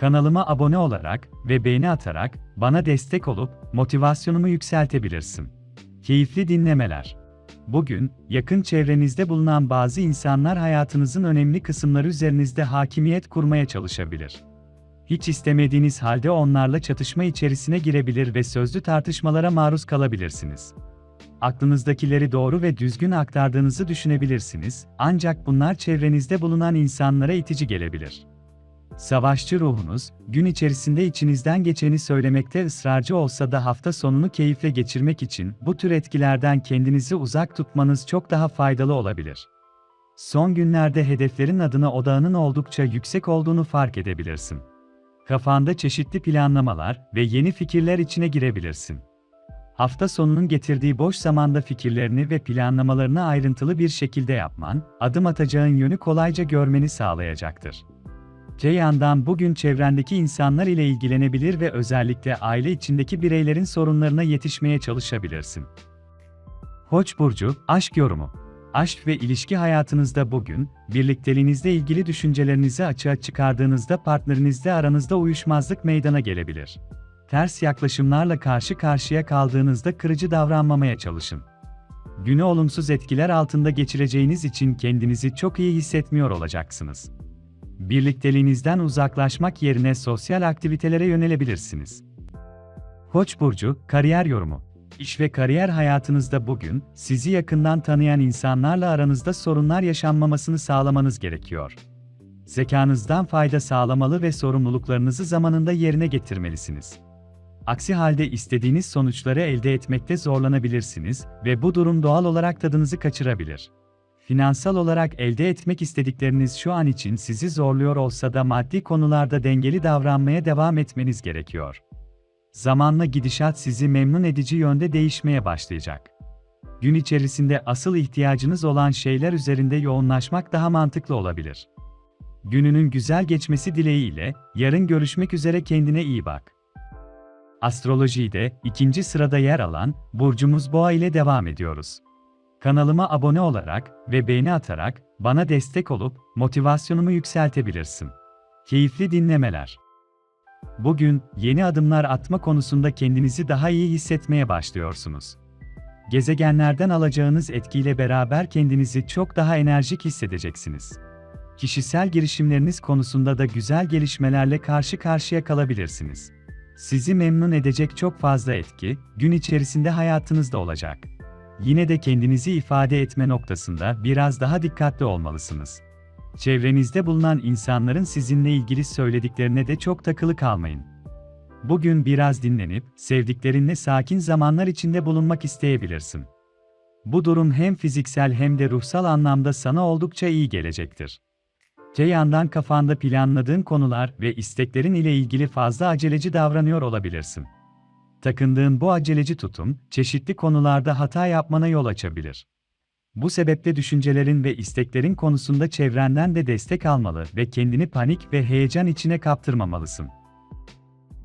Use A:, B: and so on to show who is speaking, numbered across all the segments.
A: Kanalıma abone olarak ve beğeni atarak bana destek olup motivasyonumu yükseltebilirsin. Keyifli dinlemeler. Bugün yakın çevrenizde bulunan bazı insanlar hayatınızın önemli kısımları üzerinizde hakimiyet kurmaya çalışabilir. Hiç istemediğiniz halde onlarla çatışma içerisine girebilir ve sözlü tartışmalara maruz kalabilirsiniz. Aklınızdakileri doğru ve düzgün aktardığınızı düşünebilirsiniz, ancak bunlar çevrenizde bulunan insanlara itici gelebilir. Savaşçı ruhunuz, gün içerisinde içinizden geçeni söylemekte ısrarcı olsa da hafta sonunu keyifle geçirmek için bu tür etkilerden kendinizi uzak tutmanız çok daha faydalı olabilir. Son günlerde hedeflerin adına odağının oldukça yüksek olduğunu fark edebilirsin. Kafanda çeşitli planlamalar ve yeni fikirler içine girebilirsin. Hafta sonunun getirdiği boş zamanda fikirlerini ve planlamalarını ayrıntılı bir şekilde yapman, adım atacağın yönü kolayca görmeni sağlayacaktır. Te yandan bugün çevrendeki insanlar ile ilgilenebilir ve özellikle aile içindeki bireylerin sorunlarına yetişmeye çalışabilirsin. Koç burcu aşk yorumu. Aşk ve ilişki hayatınızda bugün, birlikteliğinizle ilgili düşüncelerinizi açığa çıkardığınızda partnerinizle aranızda uyuşmazlık meydana gelebilir. Ters yaklaşımlarla karşı karşıya kaldığınızda kırıcı davranmamaya çalışın. Günü olumsuz etkiler altında geçireceğiniz için kendinizi çok iyi hissetmiyor olacaksınız birlikteliğinizden uzaklaşmak yerine sosyal aktivitelere yönelebilirsiniz. Koç burcu kariyer yorumu. İş ve kariyer hayatınızda bugün sizi yakından tanıyan insanlarla aranızda sorunlar yaşanmamasını sağlamanız gerekiyor. Zekanızdan fayda sağlamalı ve sorumluluklarınızı zamanında yerine getirmelisiniz. Aksi halde istediğiniz sonuçları elde etmekte zorlanabilirsiniz ve bu durum doğal olarak tadınızı kaçırabilir. Finansal olarak elde etmek istedikleriniz şu an için sizi zorluyor olsa da maddi konularda dengeli davranmaya devam etmeniz gerekiyor. Zamanla gidişat sizi memnun edici yönde değişmeye başlayacak. Gün içerisinde asıl ihtiyacınız olan şeyler üzerinde yoğunlaşmak daha mantıklı olabilir. Gününün güzel geçmesi dileğiyle, yarın görüşmek üzere kendine iyi bak. Astrolojide ikinci sırada yer alan burcumuz Boğa ile devam ediyoruz. Kanalıma abone olarak ve beğeni atarak bana destek olup motivasyonumu yükseltebilirsin. Keyifli dinlemeler. Bugün yeni adımlar atma konusunda kendinizi daha iyi hissetmeye başlıyorsunuz. Gezegenlerden alacağınız etkiyle beraber kendinizi çok daha enerjik hissedeceksiniz. Kişisel girişimleriniz konusunda da güzel gelişmelerle karşı karşıya kalabilirsiniz. Sizi memnun edecek çok fazla etki gün içerisinde hayatınızda olacak yine de kendinizi ifade etme noktasında biraz daha dikkatli olmalısınız. Çevrenizde bulunan insanların sizinle ilgili söylediklerine de çok takılı kalmayın. Bugün biraz dinlenip, sevdiklerinle sakin zamanlar içinde bulunmak isteyebilirsin. Bu durum hem fiziksel hem de ruhsal anlamda sana oldukça iyi gelecektir. Te yandan kafanda planladığın konular ve isteklerin ile ilgili fazla aceleci davranıyor olabilirsin. Takındığın bu aceleci tutum, çeşitli konularda hata yapmana yol açabilir. Bu sebeple düşüncelerin ve isteklerin konusunda çevrenden de destek almalı ve kendini panik ve heyecan içine kaptırmamalısın.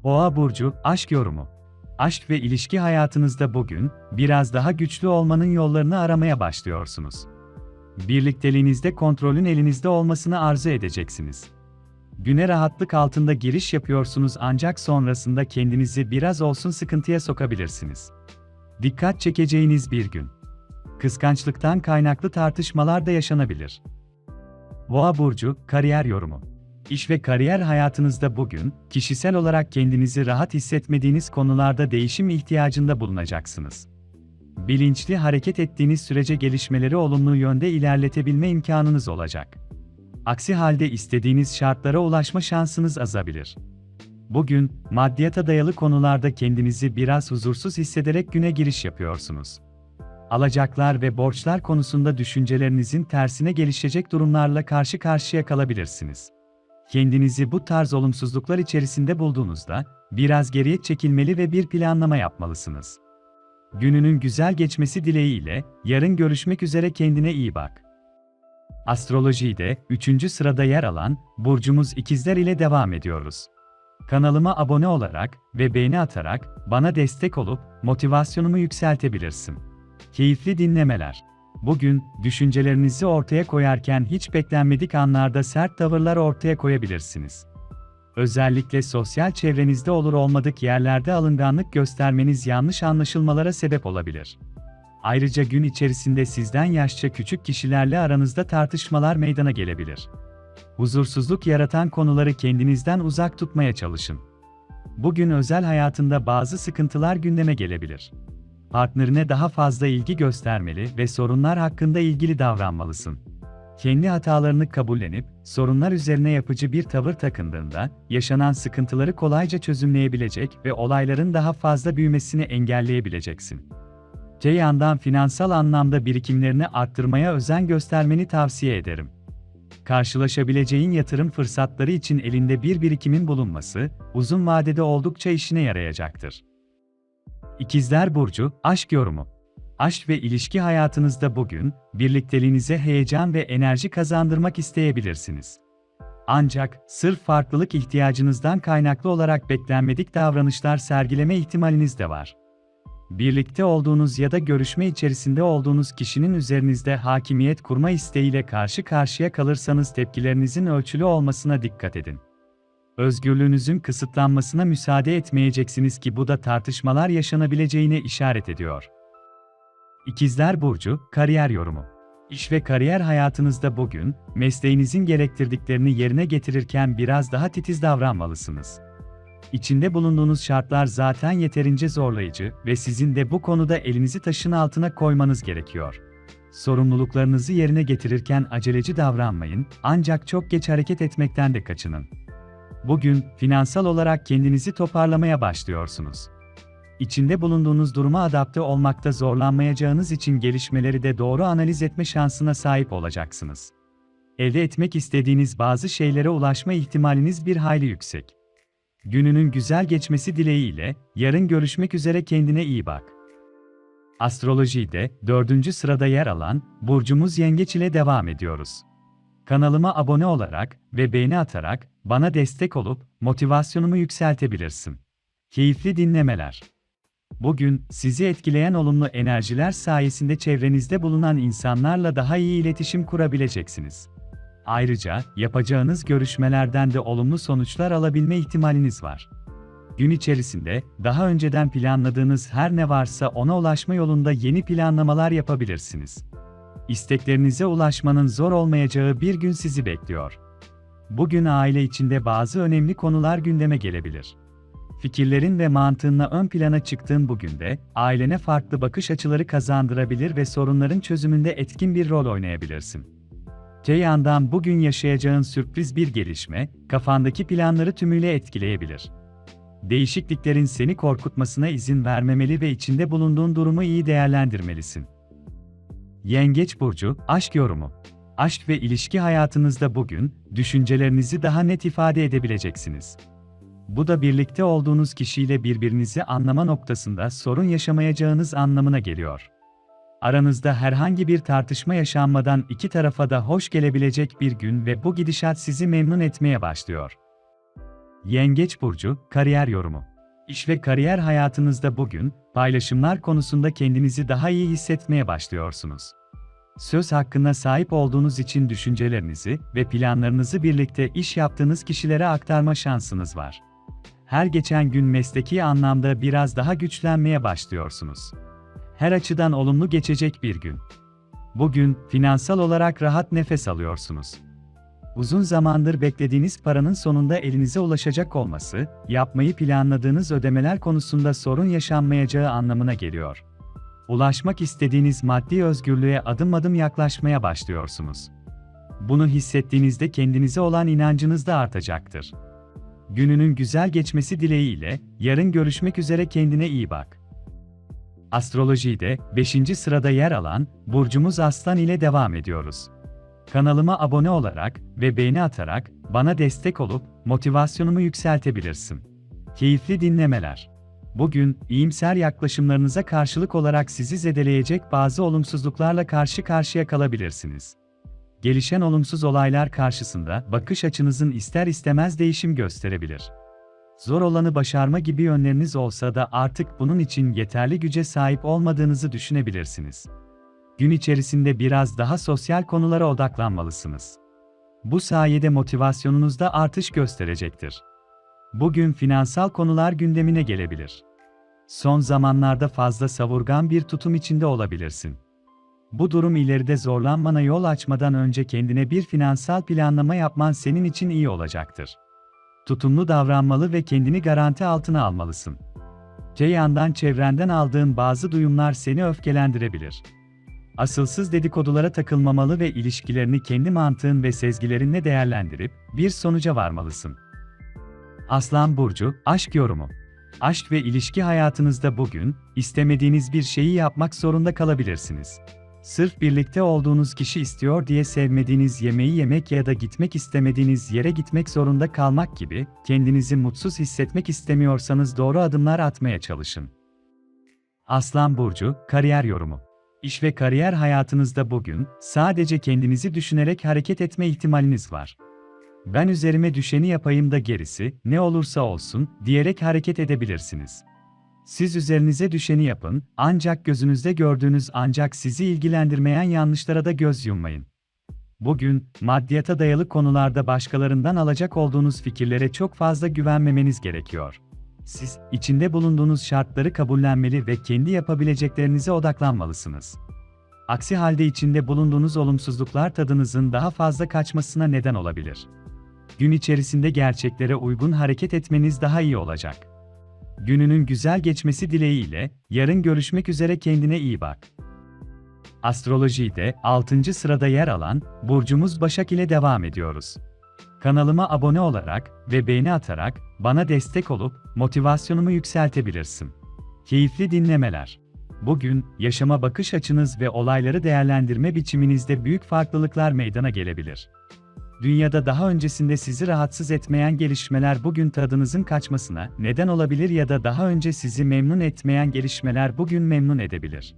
A: Boğa burcu aşk yorumu. Aşk ve ilişki hayatınızda bugün biraz daha güçlü olmanın yollarını aramaya başlıyorsunuz. Birlikteliğinizde kontrolün elinizde olmasını arzu edeceksiniz. Güne rahatlık altında giriş yapıyorsunuz ancak sonrasında kendinizi biraz olsun sıkıntıya sokabilirsiniz. Dikkat çekeceğiniz bir gün. Kıskançlıktan kaynaklı tartışmalar da yaşanabilir. Boğa burcu kariyer yorumu. İş ve kariyer hayatınızda bugün kişisel olarak kendinizi rahat hissetmediğiniz konularda değişim ihtiyacında bulunacaksınız. Bilinçli hareket ettiğiniz sürece gelişmeleri olumlu yönde ilerletebilme imkanınız olacak. Aksi halde istediğiniz şartlara ulaşma şansınız azabilir. Bugün, maddiyata dayalı konularda kendinizi biraz huzursuz hissederek güne giriş yapıyorsunuz. Alacaklar ve borçlar konusunda düşüncelerinizin tersine gelişecek durumlarla karşı karşıya kalabilirsiniz. kendinizi bu tarz olumsuzluklar içerisinde bulduğunuzda, biraz geriye çekilmeli ve bir planlama yapmalısınız. Gününün güzel geçmesi dileğiyle, yarın görüşmek üzere kendine iyi bak. Astrolojide 3. sırada yer alan burcumuz ikizler ile devam ediyoruz. Kanalıma abone olarak ve beğeni atarak bana destek olup motivasyonumu yükseltebilirsin. Keyifli dinlemeler. Bugün düşüncelerinizi ortaya koyarken hiç beklenmedik anlarda sert tavırlar ortaya koyabilirsiniz. Özellikle sosyal çevrenizde olur olmadık yerlerde alınganlık göstermeniz yanlış anlaşılmalara sebep olabilir. Ayrıca gün içerisinde sizden yaşça küçük kişilerle aranızda tartışmalar meydana gelebilir. Huzursuzluk yaratan konuları kendinizden uzak tutmaya çalışın. Bugün özel hayatında bazı sıkıntılar gündeme gelebilir. Partnerine daha fazla ilgi göstermeli ve sorunlar hakkında ilgili davranmalısın. Kendi hatalarını kabullenip, sorunlar üzerine yapıcı bir tavır takındığında, yaşanan sıkıntıları kolayca çözümleyebilecek ve olayların daha fazla büyümesini engelleyebileceksin. Te yandan finansal anlamda birikimlerini arttırmaya özen göstermeni tavsiye ederim. Karşılaşabileceğin yatırım fırsatları için elinde bir birikimin bulunması, uzun vadede oldukça işine yarayacaktır. İkizler Burcu, Aşk Yorumu Aşk ve ilişki hayatınızda bugün, birlikteliğinize heyecan ve enerji kazandırmak isteyebilirsiniz. Ancak, sırf farklılık ihtiyacınızdan kaynaklı olarak beklenmedik davranışlar sergileme ihtimaliniz de var. Birlikte olduğunuz ya da görüşme içerisinde olduğunuz kişinin üzerinizde hakimiyet kurma isteğiyle karşı karşıya kalırsanız tepkilerinizin ölçülü olmasına dikkat edin. Özgürlüğünüzün kısıtlanmasına müsaade etmeyeceksiniz ki bu da tartışmalar yaşanabileceğine işaret ediyor. İkizler Burcu, Kariyer Yorumu İş ve kariyer hayatınızda bugün, mesleğinizin gerektirdiklerini yerine getirirken biraz daha titiz davranmalısınız. İçinde bulunduğunuz şartlar zaten yeterince zorlayıcı ve sizin de bu konuda elinizi taşın altına koymanız gerekiyor. Sorumluluklarınızı yerine getirirken aceleci davranmayın, ancak çok geç hareket etmekten de kaçının. Bugün, finansal olarak kendinizi toparlamaya başlıyorsunuz. İçinde bulunduğunuz duruma adapte olmakta zorlanmayacağınız için gelişmeleri de doğru analiz etme şansına sahip olacaksınız. Elde etmek istediğiniz bazı şeylere ulaşma ihtimaliniz bir hayli yüksek. Gününün güzel geçmesi dileğiyle, yarın görüşmek üzere kendine iyi bak. Astrolojide, dördüncü sırada yer alan, Burcumuz Yengeç ile devam ediyoruz. Kanalıma abone olarak ve beğeni atarak, bana destek olup, motivasyonumu yükseltebilirsin. Keyifli dinlemeler. Bugün, sizi etkileyen olumlu enerjiler sayesinde çevrenizde bulunan insanlarla daha iyi iletişim kurabileceksiniz. Ayrıca, yapacağınız görüşmelerden de olumlu sonuçlar alabilme ihtimaliniz var. Gün içerisinde, daha önceden planladığınız her ne varsa ona ulaşma yolunda yeni planlamalar yapabilirsiniz. İsteklerinize ulaşmanın zor olmayacağı bir gün sizi bekliyor. Bugün aile içinde bazı önemli konular gündeme gelebilir. Fikirlerin ve mantığınla ön plana çıktığın bugün de, ailene farklı bakış açıları kazandırabilir ve sorunların çözümünde etkin bir rol oynayabilirsin. Yandan bugün yaşayacağın sürpriz bir gelişme, kafandaki planları tümüyle etkileyebilir. Değişikliklerin seni korkutmasına izin vermemeli ve içinde bulunduğun durumu iyi değerlendirmelisin. Yengeç burcu, aşk yorumu. Aşk ve ilişki hayatınızda bugün düşüncelerinizi daha net ifade edebileceksiniz. Bu da birlikte olduğunuz kişiyle birbirinizi anlama noktasında sorun yaşamayacağınız anlamına geliyor. Aranızda herhangi bir tartışma yaşanmadan iki tarafa da hoş gelebilecek bir gün ve bu gidişat sizi memnun etmeye başlıyor. Yengeç burcu kariyer yorumu. İş ve kariyer hayatınızda bugün paylaşımlar konusunda kendinizi daha iyi hissetmeye başlıyorsunuz. Söz hakkına sahip olduğunuz için düşüncelerinizi ve planlarınızı birlikte iş yaptığınız kişilere aktarma şansınız var. Her geçen gün mesleki anlamda biraz daha güçlenmeye başlıyorsunuz her açıdan olumlu geçecek bir gün. Bugün, finansal olarak rahat nefes alıyorsunuz. Uzun zamandır beklediğiniz paranın sonunda elinize ulaşacak olması, yapmayı planladığınız ödemeler konusunda sorun yaşanmayacağı anlamına geliyor. Ulaşmak istediğiniz maddi özgürlüğe adım adım yaklaşmaya başlıyorsunuz. Bunu hissettiğinizde kendinize olan inancınız da artacaktır. Gününün güzel geçmesi dileğiyle, yarın görüşmek üzere kendine iyi bak. Astrolojide 5. sırada yer alan burcumuz Aslan ile devam ediyoruz. Kanalıma abone olarak ve beğeni atarak bana destek olup motivasyonumu yükseltebilirsin. Keyifli dinlemeler. Bugün iyimser yaklaşımlarınıza karşılık olarak sizi zedeleyecek bazı olumsuzluklarla karşı karşıya kalabilirsiniz. Gelişen olumsuz olaylar karşısında bakış açınızın ister istemez değişim gösterebilir. Zor olanı başarma gibi yönleriniz olsa da artık bunun için yeterli güce sahip olmadığınızı düşünebilirsiniz. Gün içerisinde biraz daha sosyal konulara odaklanmalısınız. Bu sayede motivasyonunuzda artış gösterecektir. Bugün finansal konular gündemine gelebilir. Son zamanlarda fazla savurgan bir tutum içinde olabilirsin. Bu durum ileride zorlanmana yol açmadan önce kendine bir finansal planlama yapman senin için iyi olacaktır. Tutumlu davranmalı ve kendini garanti altına almalısın. Te yandan çevrenden aldığın bazı duyumlar seni öfkelendirebilir. Asılsız dedikodulara takılmamalı ve ilişkilerini kendi mantığın ve sezgilerinle değerlendirip bir sonuca varmalısın. Aslan burcu aşk yorumu. Aşk ve ilişki hayatınızda bugün istemediğiniz bir şeyi yapmak zorunda kalabilirsiniz. Sırf birlikte olduğunuz kişi istiyor diye sevmediğiniz yemeği yemek ya da gitmek istemediğiniz yere gitmek zorunda kalmak gibi kendinizi mutsuz hissetmek istemiyorsanız doğru adımlar atmaya çalışın. Aslan burcu kariyer yorumu. İş ve kariyer hayatınızda bugün sadece kendinizi düşünerek hareket etme ihtimaliniz var. Ben üzerime düşeni yapayım da gerisi ne olursa olsun diyerek hareket edebilirsiniz. Siz üzerinize düşeni yapın, ancak gözünüzde gördüğünüz ancak sizi ilgilendirmeyen yanlışlara da göz yummayın. Bugün, maddiyata dayalı konularda başkalarından alacak olduğunuz fikirlere çok fazla güvenmemeniz gerekiyor. Siz, içinde bulunduğunuz şartları kabullenmeli ve kendi yapabileceklerinize odaklanmalısınız. Aksi halde içinde bulunduğunuz olumsuzluklar tadınızın daha fazla kaçmasına neden olabilir. Gün içerisinde gerçeklere uygun hareket etmeniz daha iyi olacak. Gününün güzel geçmesi dileğiyle, yarın görüşmek üzere kendine iyi bak. Astrolojide 6. sırada yer alan burcumuz Başak ile devam ediyoruz. Kanalıma abone olarak ve beğeni atarak bana destek olup motivasyonumu yükseltebilirsin. Keyifli dinlemeler. Bugün yaşama bakış açınız ve olayları değerlendirme biçiminizde büyük farklılıklar meydana gelebilir. Dünyada daha öncesinde sizi rahatsız etmeyen gelişmeler bugün tadınızın kaçmasına neden olabilir ya da daha önce sizi memnun etmeyen gelişmeler bugün memnun edebilir.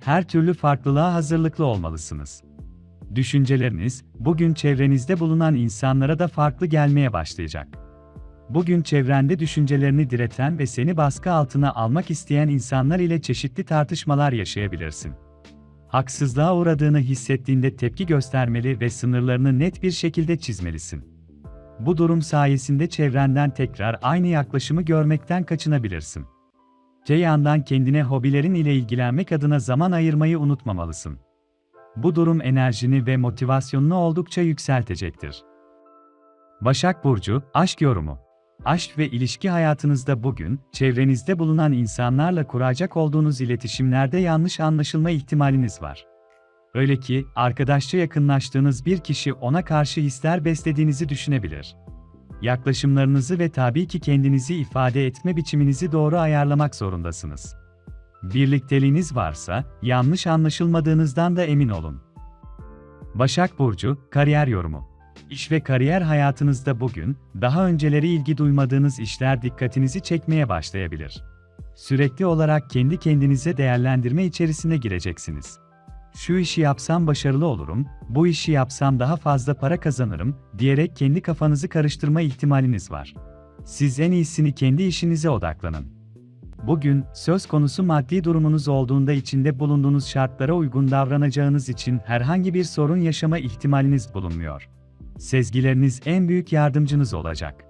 A: Her türlü farklılığa hazırlıklı olmalısınız. Düşünceleriniz bugün çevrenizde bulunan insanlara da farklı gelmeye başlayacak. Bugün çevrende düşüncelerini direten ve seni baskı altına almak isteyen insanlar ile çeşitli tartışmalar yaşayabilirsin haksızlığa uğradığını hissettiğinde tepki göstermeli ve sınırlarını net bir şekilde çizmelisin. Bu durum sayesinde çevrenden tekrar aynı yaklaşımı görmekten kaçınabilirsin. Te yandan kendine hobilerin ile ilgilenmek adına zaman ayırmayı unutmamalısın. Bu durum enerjini ve motivasyonunu oldukça yükseltecektir. Başak Burcu, Aşk Yorumu Aşk ve ilişki hayatınızda bugün, çevrenizde bulunan insanlarla kuracak olduğunuz iletişimlerde yanlış anlaşılma ihtimaliniz var. Öyle ki, arkadaşça yakınlaştığınız bir kişi ona karşı hisler beslediğinizi düşünebilir. Yaklaşımlarınızı ve tabii ki kendinizi ifade etme biçiminizi doğru ayarlamak zorundasınız. Birlikteliğiniz varsa, yanlış anlaşılmadığınızdan da emin olun. Başak Burcu, Kariyer Yorumu İş ve kariyer hayatınızda bugün, daha önceleri ilgi duymadığınız işler dikkatinizi çekmeye başlayabilir. Sürekli olarak kendi kendinize değerlendirme içerisine gireceksiniz. Şu işi yapsam başarılı olurum, bu işi yapsam daha fazla para kazanırım diyerek kendi kafanızı karıştırma ihtimaliniz var. Siz en iyisini kendi işinize odaklanın. Bugün, söz konusu maddi durumunuz olduğunda içinde bulunduğunuz şartlara uygun davranacağınız için herhangi bir sorun yaşama ihtimaliniz bulunmuyor. Sezgileriniz en büyük yardımcınız olacak.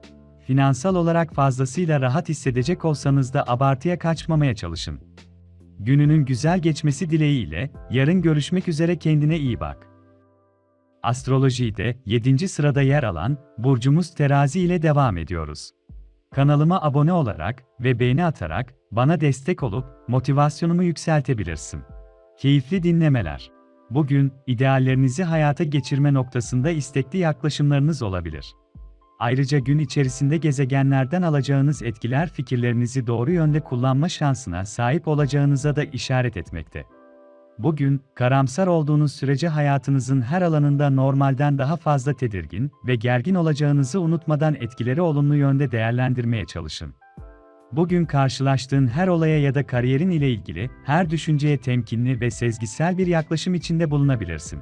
A: Finansal olarak fazlasıyla rahat hissedecek olsanız da abartıya kaçmamaya çalışın. Gününün güzel geçmesi dileğiyle, yarın görüşmek üzere kendine iyi bak. Astrolojide 7. sırada yer alan burcumuz Terazi ile devam ediyoruz. Kanalıma abone olarak ve beğeni atarak bana destek olup motivasyonumu yükseltebilirsin. Keyifli dinlemeler. Bugün, ideallerinizi hayata geçirme noktasında istekli yaklaşımlarınız olabilir. Ayrıca gün içerisinde gezegenlerden alacağınız etkiler fikirlerinizi doğru yönde kullanma şansına sahip olacağınıza da işaret etmekte. Bugün, karamsar olduğunuz sürece hayatınızın her alanında normalden daha fazla tedirgin ve gergin olacağınızı unutmadan etkileri olumlu yönde değerlendirmeye çalışın. Bugün karşılaştığın her olaya ya da kariyerin ile ilgili her düşünceye temkinli ve sezgisel bir yaklaşım içinde bulunabilirsin.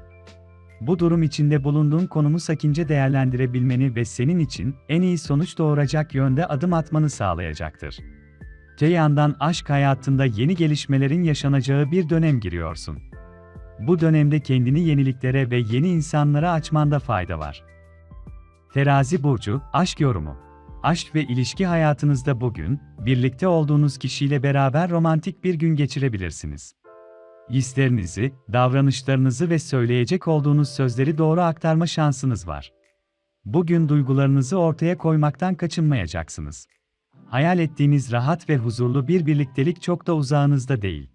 A: Bu durum içinde bulunduğun konumu sakince değerlendirebilmeni ve senin için en iyi sonuç doğuracak yönde adım atmanı sağlayacaktır. Te yandan aşk hayatında yeni gelişmelerin yaşanacağı bir dönem giriyorsun. Bu dönemde kendini yeniliklere ve yeni insanlara açmanda fayda var. Terazi burcu, aşk yorumu. Aşk ve ilişki hayatınızda bugün, birlikte olduğunuz kişiyle beraber romantik bir gün geçirebilirsiniz. Hislerinizi, davranışlarınızı ve söyleyecek olduğunuz sözleri doğru aktarma şansınız var. Bugün duygularınızı ortaya koymaktan kaçınmayacaksınız. Hayal ettiğiniz rahat ve huzurlu bir birliktelik çok da uzağınızda değil.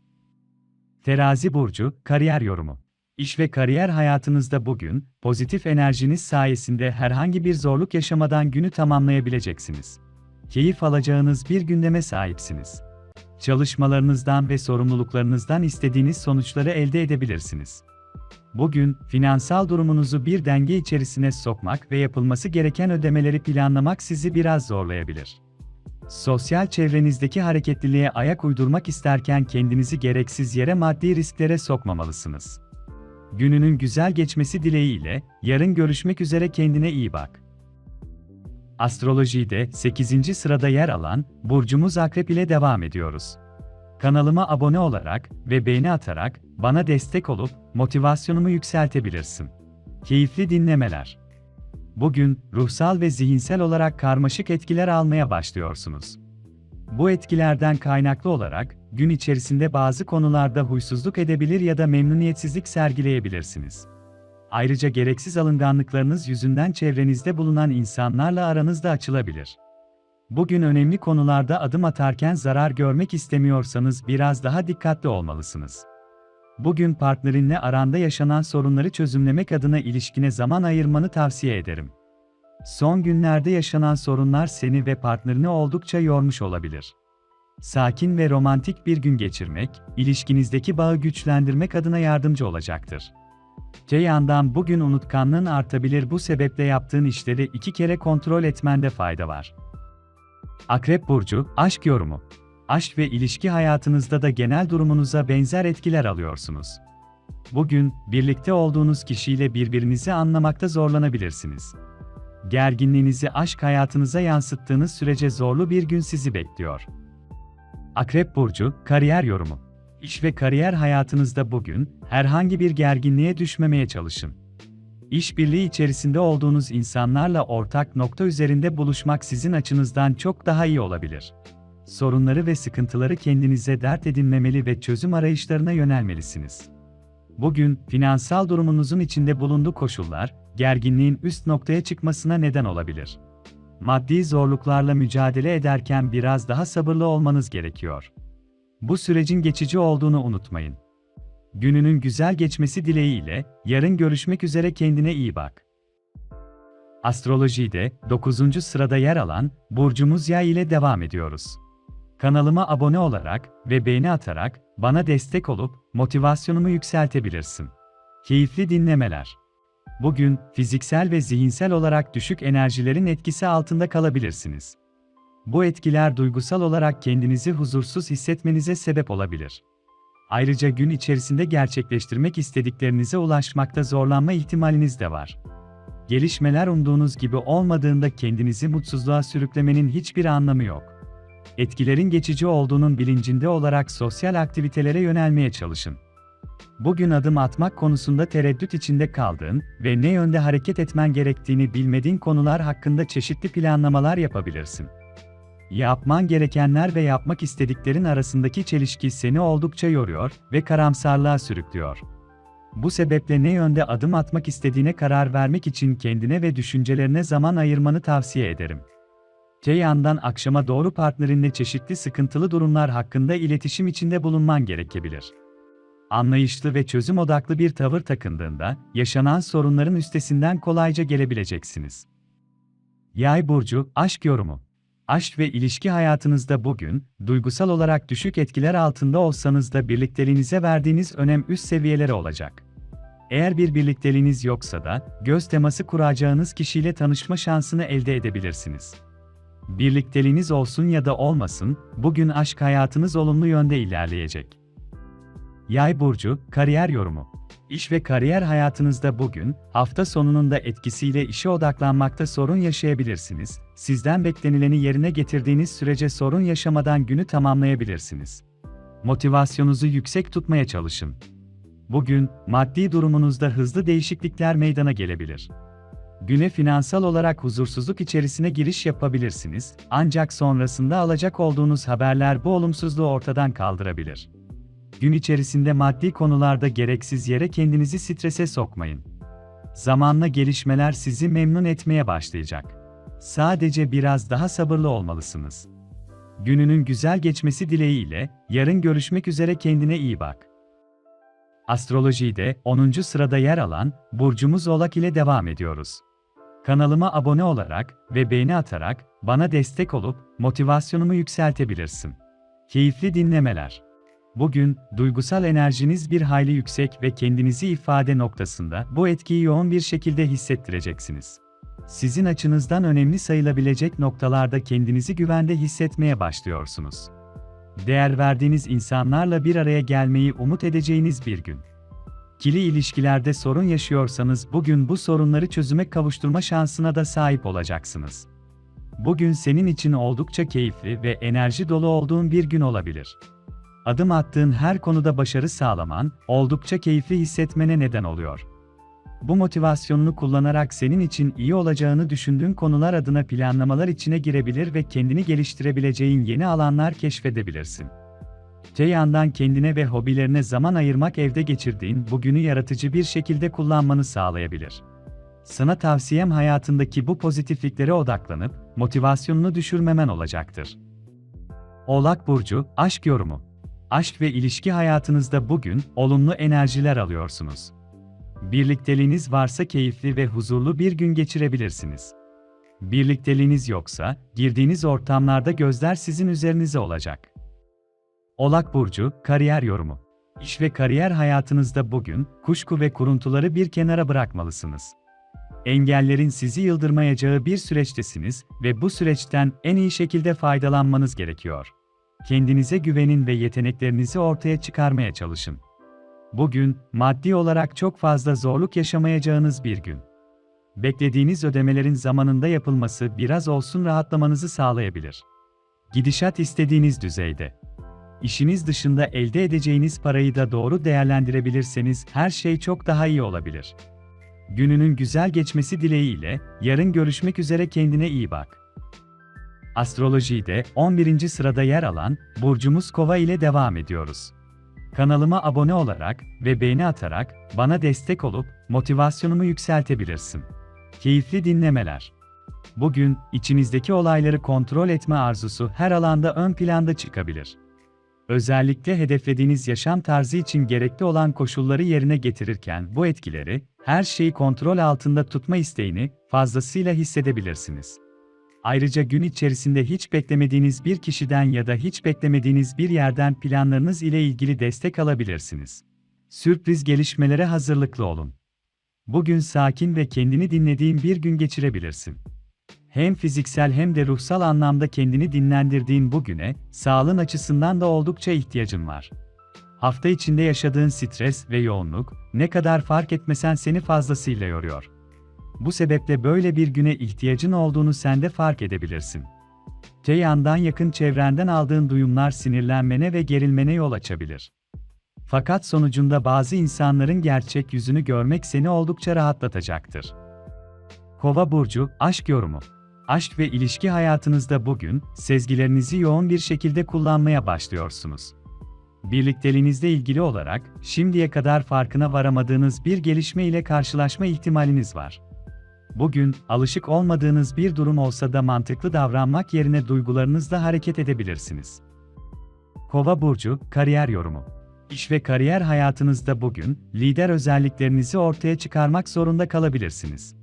A: Terazi burcu, kariyer yorumu. İş ve kariyer hayatınızda bugün, pozitif enerjiniz sayesinde herhangi bir zorluk yaşamadan günü tamamlayabileceksiniz. Keyif alacağınız bir gündeme sahipsiniz. Çalışmalarınızdan ve sorumluluklarınızdan istediğiniz sonuçları elde edebilirsiniz. Bugün, finansal durumunuzu bir denge içerisine sokmak ve yapılması gereken ödemeleri planlamak sizi biraz zorlayabilir. Sosyal çevrenizdeki hareketliliğe ayak uydurmak isterken kendinizi gereksiz yere maddi risklere sokmamalısınız. Gününün güzel geçmesi dileğiyle, yarın görüşmek üzere kendine iyi bak. Astrolojide 8. sırada yer alan burcumuz Akrep ile devam ediyoruz. Kanalıma abone olarak ve beğeni atarak bana destek olup motivasyonumu yükseltebilirsin. Keyifli dinlemeler. Bugün ruhsal ve zihinsel olarak karmaşık etkiler almaya başlıyorsunuz. Bu etkilerden kaynaklı olarak gün içerisinde bazı konularda huysuzluk edebilir ya da memnuniyetsizlik sergileyebilirsiniz. Ayrıca gereksiz alınganlıklarınız yüzünden çevrenizde bulunan insanlarla aranız da açılabilir. Bugün önemli konularda adım atarken zarar görmek istemiyorsanız biraz daha dikkatli olmalısınız. Bugün partnerinle aranda yaşanan sorunları çözümlemek adına ilişkine zaman ayırmanı tavsiye ederim. Son günlerde yaşanan sorunlar seni ve partnerini oldukça yormuş olabilir. Sakin ve romantik bir gün geçirmek, ilişkinizdeki bağı güçlendirmek adına yardımcı olacaktır. Te yandan bugün unutkanlığın artabilir bu sebeple yaptığın işleri iki kere kontrol etmende fayda var. Akrep Burcu, Aşk Yorumu Aşk ve ilişki hayatınızda da genel durumunuza benzer etkiler alıyorsunuz. Bugün, birlikte olduğunuz kişiyle birbirinizi anlamakta zorlanabilirsiniz. Gerginliğinizi aşk hayatınıza yansıttığınız sürece zorlu bir gün sizi bekliyor. Akrep Burcu, Kariyer Yorumu İş ve kariyer hayatınızda bugün, herhangi bir gerginliğe düşmemeye çalışın. İşbirliği içerisinde olduğunuz insanlarla ortak nokta üzerinde buluşmak sizin açınızdan çok daha iyi olabilir. Sorunları ve sıkıntıları kendinize dert edinmemeli ve çözüm arayışlarına yönelmelisiniz. Bugün, finansal durumunuzun içinde bulunduğu koşullar, gerginliğin üst noktaya çıkmasına neden olabilir. Maddi zorluklarla mücadele ederken biraz daha sabırlı olmanız gerekiyor. Bu sürecin geçici olduğunu unutmayın. Gününün güzel geçmesi dileğiyle, yarın görüşmek üzere kendine iyi bak. Astrolojide 9. sırada yer alan burcumuz Yay ile devam ediyoruz. Kanalıma abone olarak ve beğeni atarak bana destek olup motivasyonumu yükseltebilirsin. Keyifli dinlemeler. Bugün fiziksel ve zihinsel olarak düşük enerjilerin etkisi altında kalabilirsiniz. Bu etkiler duygusal olarak kendinizi huzursuz hissetmenize sebep olabilir. Ayrıca gün içerisinde gerçekleştirmek istediklerinize ulaşmakta zorlanma ihtimaliniz de var. Gelişmeler umduğunuz gibi olmadığında kendinizi mutsuzluğa sürüklemenin hiçbir anlamı yok. Etkilerin geçici olduğunun bilincinde olarak sosyal aktivitelere yönelmeye çalışın. Bugün adım atmak konusunda tereddüt içinde kaldığın ve ne yönde hareket etmen gerektiğini bilmediğin konular hakkında çeşitli planlamalar yapabilirsin. Yapman gerekenler ve yapmak istediklerin arasındaki çelişki seni oldukça yoruyor ve karamsarlığa sürüklüyor. Bu sebeple ne yönde adım atmak istediğine karar vermek için kendine ve düşüncelerine zaman ayırmanı tavsiye ederim. Te akşama doğru partnerinle çeşitli sıkıntılı durumlar hakkında iletişim içinde bulunman gerekebilir. Anlayışlı ve çözüm odaklı bir tavır takındığında, yaşanan sorunların üstesinden kolayca gelebileceksiniz. Yay burcu, aşk yorumu Aşk ve ilişki hayatınızda bugün, duygusal olarak düşük etkiler altında olsanız da birlikteliğinize verdiğiniz önem üst seviyelere olacak. Eğer bir birlikteliğiniz yoksa da, göz teması kuracağınız kişiyle tanışma şansını elde edebilirsiniz. Birlikteliğiniz olsun ya da olmasın, bugün aşk hayatınız olumlu yönde ilerleyecek. Yay burcu, kariyer yorumu. İş ve kariyer hayatınızda bugün, hafta sonunun da etkisiyle işe odaklanmakta sorun yaşayabilirsiniz. Sizden beklenileni yerine getirdiğiniz sürece sorun yaşamadan günü tamamlayabilirsiniz. Motivasyonunuzu yüksek tutmaya çalışın. Bugün, maddi durumunuzda hızlı değişiklikler meydana gelebilir. Güne finansal olarak huzursuzluk içerisine giriş yapabilirsiniz, ancak sonrasında alacak olduğunuz haberler bu olumsuzluğu ortadan kaldırabilir. Gün içerisinde maddi konularda gereksiz yere kendinizi strese sokmayın. Zamanla gelişmeler sizi memnun etmeye başlayacak. Sadece biraz daha sabırlı olmalısınız. Gününün güzel geçmesi dileğiyle, yarın görüşmek üzere kendine iyi bak. Astrolojide 10. sırada yer alan burcumuz Oğlak ile devam ediyoruz. Kanalıma abone olarak ve beğeni atarak bana destek olup motivasyonumu yükseltebilirsin. Keyifli dinlemeler. Bugün duygusal enerjiniz bir hayli yüksek ve kendinizi ifade noktasında bu etkiyi yoğun bir şekilde hissettireceksiniz. Sizin açınızdan önemli sayılabilecek noktalarda kendinizi güvende hissetmeye başlıyorsunuz. Değer verdiğiniz insanlarla bir araya gelmeyi umut edeceğiniz bir gün. Kili ilişkilerde sorun yaşıyorsanız bugün bu sorunları çözüme kavuşturma şansına da sahip olacaksınız. Bugün senin için oldukça keyifli ve enerji dolu olduğun bir gün olabilir. Adım attığın her konuda başarı sağlaman, oldukça keyifli hissetmene neden oluyor. Bu motivasyonunu kullanarak senin için iyi olacağını düşündüğün konular adına planlamalar içine girebilir ve kendini geliştirebileceğin yeni alanlar keşfedebilirsin. Te yandan kendine ve hobilerine zaman ayırmak evde geçirdiğin bu günü yaratıcı bir şekilde kullanmanı sağlayabilir. Sana tavsiyem hayatındaki bu pozitifliklere odaklanıp motivasyonunu düşürmemen olacaktır. Oğlak burcu aşk yorumu. Aşk ve ilişki hayatınızda bugün olumlu enerjiler alıyorsunuz. Birlikteliğiniz varsa keyifli ve huzurlu bir gün geçirebilirsiniz. Birlikteliğiniz yoksa, girdiğiniz ortamlarda gözler sizin üzerinize olacak. Oğlak burcu kariyer yorumu. İş ve kariyer hayatınızda bugün kuşku ve kuruntuları bir kenara bırakmalısınız. Engellerin sizi yıldırmayacağı bir süreçtesiniz ve bu süreçten en iyi şekilde faydalanmanız gerekiyor. Kendinize güvenin ve yeteneklerinizi ortaya çıkarmaya çalışın. Bugün maddi olarak çok fazla zorluk yaşamayacağınız bir gün. Beklediğiniz ödemelerin zamanında yapılması biraz olsun rahatlamanızı sağlayabilir. Gidişat istediğiniz düzeyde. İşiniz dışında elde edeceğiniz parayı da doğru değerlendirebilirseniz her şey çok daha iyi olabilir. Gününün güzel geçmesi dileğiyle yarın görüşmek üzere kendine iyi bak. Astrolojide 11. sırada yer alan burcumuz Kova ile devam ediyoruz. Kanalıma abone olarak ve beğeni atarak bana destek olup motivasyonumu yükseltebilirsin. Keyifli dinlemeler. Bugün içinizdeki olayları kontrol etme arzusu her alanda ön planda çıkabilir. Özellikle hedeflediğiniz yaşam tarzı için gerekli olan koşulları yerine getirirken bu etkileri, her şeyi kontrol altında tutma isteğini fazlasıyla hissedebilirsiniz. Ayrıca gün içerisinde hiç beklemediğiniz bir kişiden ya da hiç beklemediğiniz bir yerden planlarınız ile ilgili destek alabilirsiniz. Sürpriz gelişmelere hazırlıklı olun. Bugün sakin ve kendini dinlediğin bir gün geçirebilirsin. Hem fiziksel hem de ruhsal anlamda kendini dinlendirdiğin bu güne, sağlığın açısından da oldukça ihtiyacın var. Hafta içinde yaşadığın stres ve yoğunluk, ne kadar fark etmesen seni fazlasıyla yoruyor. Bu sebeple böyle bir güne ihtiyacın olduğunu sen de fark edebilirsin. Te yandan yakın çevrenden aldığın duyumlar sinirlenmene ve gerilmene yol açabilir. Fakat sonucunda bazı insanların gerçek yüzünü görmek seni oldukça rahatlatacaktır. Kova burcu aşk yorumu. Aşk ve ilişki hayatınızda bugün sezgilerinizi yoğun bir şekilde kullanmaya başlıyorsunuz. Birlikteliğinizle ilgili olarak şimdiye kadar farkına varamadığınız bir gelişme ile karşılaşma ihtimaliniz var. Bugün, alışık olmadığınız bir durum olsa da mantıklı davranmak yerine duygularınızla hareket edebilirsiniz. Kova burcu kariyer yorumu. İş ve kariyer hayatınızda bugün lider özelliklerinizi ortaya çıkarmak zorunda kalabilirsiniz.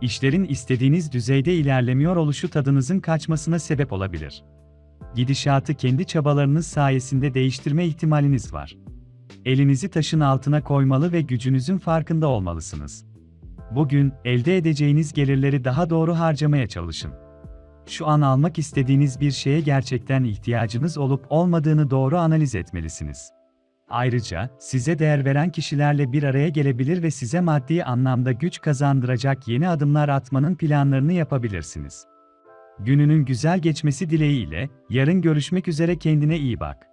A: İşlerin istediğiniz düzeyde ilerlemiyor oluşu tadınızın kaçmasına sebep olabilir. Gidişatı kendi çabalarınız sayesinde değiştirme ihtimaliniz var. Elinizi taşın altına koymalı ve gücünüzün farkında olmalısınız. Bugün elde edeceğiniz gelirleri daha doğru harcamaya çalışın. Şu an almak istediğiniz bir şeye gerçekten ihtiyacınız olup olmadığını doğru analiz etmelisiniz. Ayrıca, size değer veren kişilerle bir araya gelebilir ve size maddi anlamda güç kazandıracak yeni adımlar atmanın planlarını yapabilirsiniz. Gününün güzel geçmesi dileğiyle, yarın görüşmek üzere kendine iyi bak.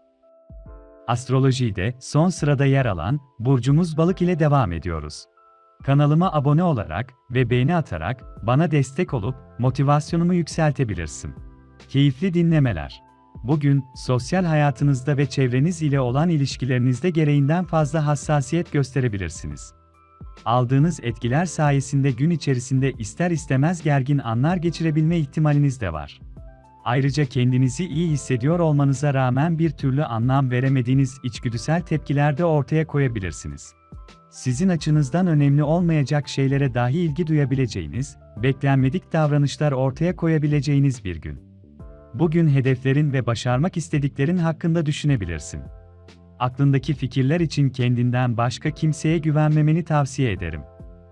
A: Astrolojide son sırada yer alan burcumuz balık ile devam ediyoruz. Kanalıma abone olarak ve beğeni atarak bana destek olup motivasyonumu yükseltebilirsin. Keyifli dinlemeler. Bugün sosyal hayatınızda ve çevreniz ile olan ilişkilerinizde gereğinden fazla hassasiyet gösterebilirsiniz. Aldığınız etkiler sayesinde gün içerisinde ister istemez gergin anlar geçirebilme ihtimaliniz de var. Ayrıca kendinizi iyi hissediyor olmanıza rağmen bir türlü anlam veremediğiniz içgüdüsel tepkiler de ortaya koyabilirsiniz. Sizin açınızdan önemli olmayacak şeylere dahi ilgi duyabileceğiniz, beklenmedik davranışlar ortaya koyabileceğiniz bir gün. Bugün hedeflerin ve başarmak istediklerin hakkında düşünebilirsin. Aklındaki fikirler için kendinden başka kimseye güvenmemeni tavsiye ederim.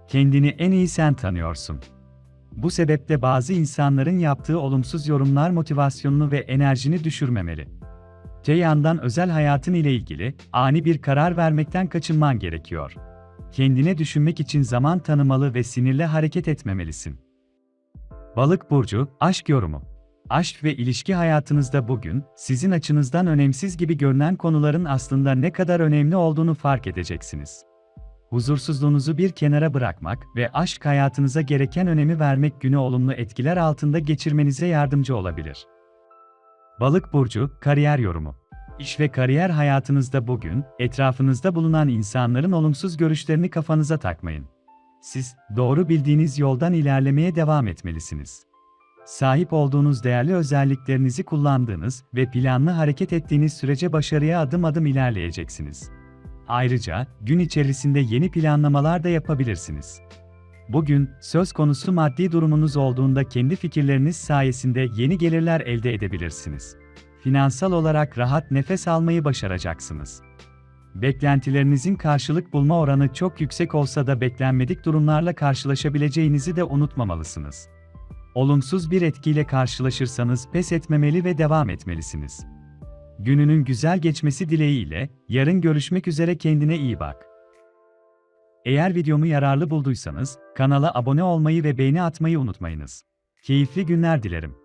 A: Kendini en iyi sen tanıyorsun. Bu sebeple bazı insanların yaptığı olumsuz yorumlar motivasyonunu ve enerjini düşürmemeli. Te yandan özel hayatın ile ilgili ani bir karar vermekten kaçınman gerekiyor. Kendine düşünmek için zaman tanımalı ve sinirle hareket etmemelisin. Balık burcu aşk yorumu. Aşk ve ilişki hayatınızda bugün sizin açınızdan önemsiz gibi görünen konuların aslında ne kadar önemli olduğunu fark edeceksiniz huzursuzluğunuzu bir kenara bırakmak ve aşk hayatınıza gereken önemi vermek günü olumlu etkiler altında geçirmenize yardımcı olabilir. Balık burcu kariyer yorumu. İş ve kariyer hayatınızda bugün etrafınızda bulunan insanların olumsuz görüşlerini kafanıza takmayın. Siz doğru bildiğiniz yoldan ilerlemeye devam etmelisiniz. Sahip olduğunuz değerli özelliklerinizi kullandığınız ve planlı hareket ettiğiniz sürece başarıya adım adım ilerleyeceksiniz. Ayrıca, gün içerisinde yeni planlamalar da yapabilirsiniz. Bugün, söz konusu maddi durumunuz olduğunda kendi fikirleriniz sayesinde yeni gelirler elde edebilirsiniz. Finansal olarak rahat nefes almayı başaracaksınız. Beklentilerinizin karşılık bulma oranı çok yüksek olsa da beklenmedik durumlarla karşılaşabileceğinizi de unutmamalısınız. Olumsuz bir etkiyle karşılaşırsanız pes etmemeli ve devam etmelisiniz. Gününün güzel geçmesi dileğiyle, yarın görüşmek üzere kendine iyi bak. Eğer videomu yararlı bulduysanız, kanala abone olmayı ve beğeni atmayı unutmayınız. Keyifli günler dilerim.